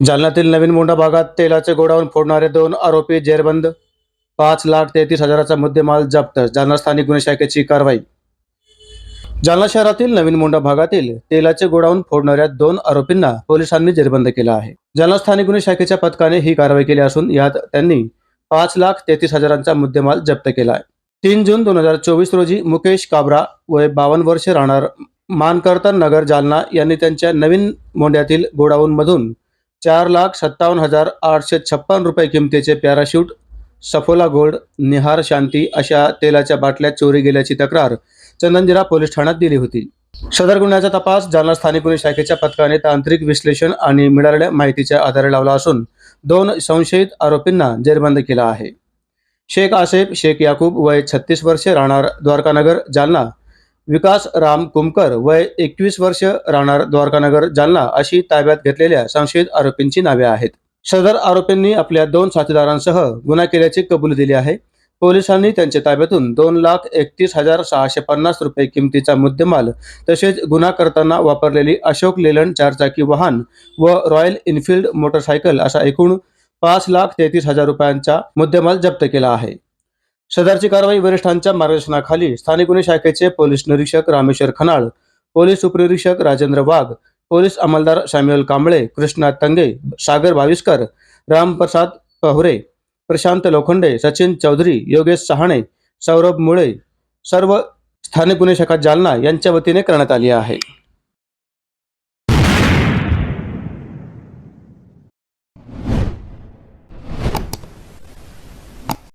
जालन्यातील नवीन मुंडा भागात तेलाचे गोडाऊन फोडणारे दोन आरोपी जेरबंद. पाच लाख तेहतीस हजाराचा मुद्देमाल जप्त. जालना स्थानिक गुन्हे शाखेची कारवाई. जालना शहरातील नवीन मुंडा भागातील तेलाचे गोडाऊन फोडणाऱ्या दोन आरोपींना पोलिसांनी जेरबंद केला आहे. जालना स्थानिक गुन्हे शाखेच्या पथकाने ही कारवाई केली असून यात त्यांनी पाच लाख तेहतीस हजारांचा मुद्देमाल जप्त केला आहे. तीन जून दोन हजार चोवीस रोजी मुकेश काबरा वय बावन्न वर्षे राहणार मानकर्तन नगर जालना यांनी त्यांच्या नवीन मोंढ्यातील गोडाऊनमधून चार लाख सत्तावन्न हजार आठशे छप्पन रुपये किमतीचे Parachute Saffola Gold Nihar Shanti अशा तेलाच्या बाटल्या चोरी गेल्याची तक्रार चंदनजिरा पोलीस ठाण्यात दिली होती. सदर गुन्ह्याचा तपास जालना स्थानिक गुन्हे शाखेच्या पथकाने तांत्रिक विश्लेषण आणि मिळालेल्या माहितीच्या आधारे लावला असून दोन संशयित आरोपींना जेरबंद केला आहे. शेख आसेफ शेख याकूब वय छत्तीस वर्षे राहणार द्वारकानगर जालना. विकास राम कुमकर वय एकवीस वर्ष राहणार द्वारकानगर जालना अशी ताब्यात घेतलेल्या संशयित आरोपींची नावे आहेत. सदर आरोपींनी आपल्या दोन साथीदारांसह गुन्हा केल्याची कबुली दिली आहे. पोलिसांनी त्यांच्या ताब्यातून दोन लाख एकतीस हजार सहाशे पन्नास रुपये किमतीचा मुद्देमाल तसेच गुन्हा करताना वापरलेली अशोक लेलंड चारचाकी वाहन व रॉयल इनफिल्ड मोटरसायकल असा एकूण पाच लाख तेहतीस हजार रुपयांचा मुद्देमाल जप्त केला आहे. सदरची कारवाई वरिष्ठांच्या मार्गदर्शनाखाली स्थानिक गुन्हे शाखेचे पोलीस निरीक्षक रामेश्वर खनाळ पोलीस उपनिरीक्षक राजेंद्र वाघ पोलीस अंमलदार सॅम्युअल कांबळे कृष्णा तंगे सागर भाविस्कर रामप्रसाद पहुरे प्रशांत लोखंडे सचिन चौधरी योगेश सहाणे सौरभ मुळे सर्व स्थानिक गुन्हे शाखा जालना यांच्या वतीने करण्यात आली आहे.